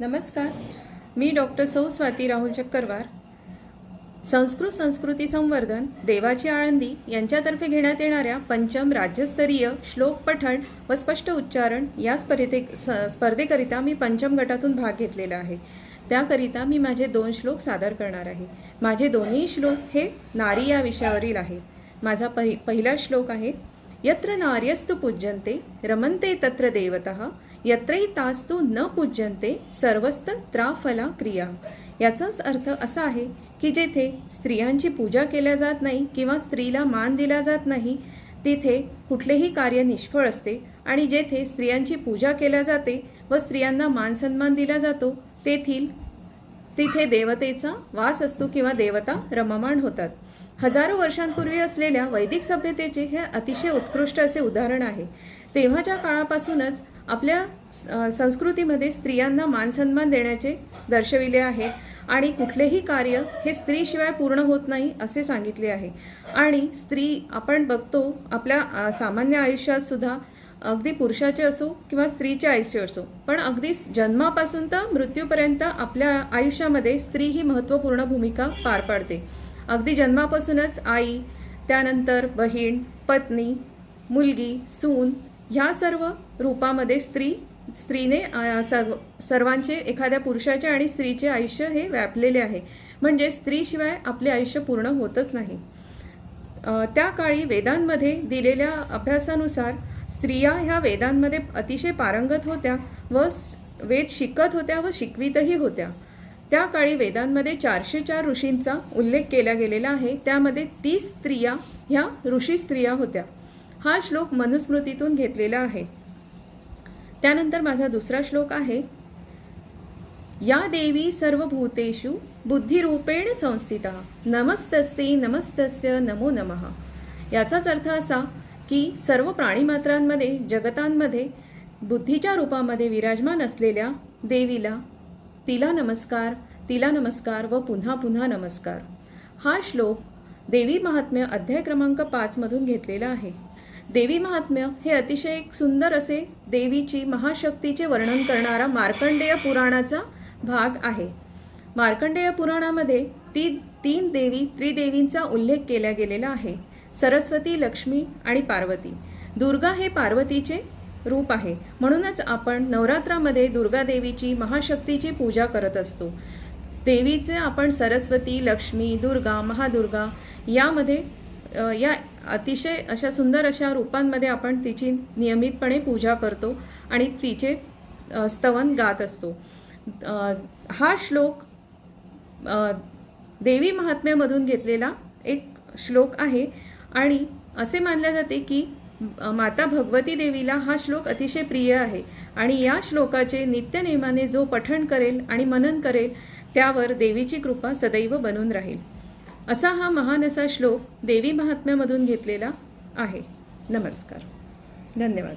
नमस्कार. मी डॉक्टर सौ स्वाती राहुल चक्करवार. संस्कृत संस्कृती संवर्धन देवाची आळंदी यांच्यातर्फे घेण्यात येणाऱ्या पंचम राज्यस्तरीय श्लोक पठण व स्पष्ट उच्चारण या स्पर्धे स- स्पर्धेकरिता मी पंचम गटातून भाग घेतलेला आहे. त्याकरिता मी माझे दोन श्लोक सादर करणार आहे. माझे दोन्ही श्लोक हे नारी या विषयावरील आहेत माझा पहि पहिला श्लोक आहे यत्र नार्यस्तु पूज्यन्ते रमन्ते तत्र देवतः यत्रैतास्तु न पूज्यन्ते सर्वस्त त्राफला क्रिया। याचाच अर्थ असा आहे की जेथे स्त्रियांची पूजा केल्या जात नाही किंवा स्त्रीला मान दिला जात नाही तिथे कुठलेही कार्य निष्फळ असते आणि जेथे स्त्रियांची पूजा केल्या जाते व स्त्रियांना मान सन्मान दिला जातो तेथील तिथे देवतेचा वास असतो किंवा देवता रममाण होतात. हजारो वर्षांपूर्वी असलेल्या वैदिक सभ्यतेचे हे अतिशय उत्कृष्ट असे उदाहरण आहे. तेव्हाच्या काळापासूनच आपल्या संस्कृतीमध्ये स्त्रियांना मानसन्मान देण्याचे दर्शविले आहे आणि कुठलेही कार्य हे स्त्रीशिवाय पूर्ण होत नाही असे सांगितले आहे. आणि स्त्री आपण बघतो आपल्या सामान्य आयुष्यात सुद्धा अगदी पुरुषाचे असो किंवा स्त्रीचे आयुष्य असो. पण अगदी जन्मापासून तर मृत्यूपर्यंत आपल्या आयुष्यामध्ये स्त्री ही महत्त्वपूर्ण भूमिका पार पाडते. अगदी जन्मापासूनच आई त्यानंतर बहीण पत्नी मुलगी सून ह्या सर्व रूपामध्ये स्त्री स्त्रीने सर्व सर्वांचे एखाद्या पुरुषाचे आणि स्त्रीचे आयुष्य हे व्यापलेले आहे. म्हणजे स्त्रीशिवाय आपले आयुष्य पूर्ण होतच नाही. त्या काळी वेदांमध्ये दिलेल्या अभ्यासानुसार स्त्रिया ह्या वेदांमध्ये अतिशय पारंगत होत्या व वेद शिकत होत्या व शिकवितही होत्या. त्या काळी वेदांमध्ये चारशे चार ऋषींचा उल्लेख केला गेलेला आहे. त्यामध्ये तीस स्त्रिया ह्या ऋषी स्त्रिया होत्या. हा श्लोक मनुस्मृतीतून घेतलेला आहे. त्यानंतर माझा दुसरा श्लोक आहे. या देवी सर्वभूतेषु बुद्धिरूपेण संस्थिता. नमस्तस्य नमस्तस्य नमो नमः. याचाच अर्थ असा की सर्व प्राणीमात्रांमध्ये जगतांमध्ये बुद्धीच्या रूपामध्ये विराजमान असलेल्या देवीला तिला नमस्कार तिला नमस्कार व पुन्हा पुन्हा नमस्कार. हा श्लोक देवी महात्म्य अध्याय क्रमांक पाचमधून घेतलेला आहे. देवी महात्म्य हे अतिशय एक सुंदर असे देवीची महाशक्तीचे वर्णन करणारा मार्कंडेय पुराणाचा भाग आहे. मार्कंडेय पुराणामध्ये ती तीन देवी त्रिदेवींचा उल्लेख केला गेलेला आहे. सरस्वती लक्ष्मी आणि पार्वती. दुर्गा हे पार्वतीचे रूप आहे. म्हणूनच आपण नवरात्रामध्ये दुर्गा देवीची महाशक्तीची पूजा करत असतो. देवीचे आपण सरस्वती लक्ष्मी दुर्गा महादुर्गा यामध्ये या अतिशय अशा सुंदर अशा रूपांमध्ये आपण तिची नियमितपणे पूजा करतो आणि तिचे स्तवन गात असतो. हा श्लोक देवी महात्म्यामधून घेतलेला एक श्लोक आहे आणि असे मानले जाते की माता भगवती देवीला हा श्लोक अतिशय प्रिय आहे. आणि या श्लोकाचे नित्यनेमाने जो पठण करेल आणि मनन करेल त्यावर देवीची कृपा सदैव बनून राहील. असा हा महान असा श्लोक देवी महात्म्यामधून घेतलेला आहे. नमस्कार. धन्यवाद.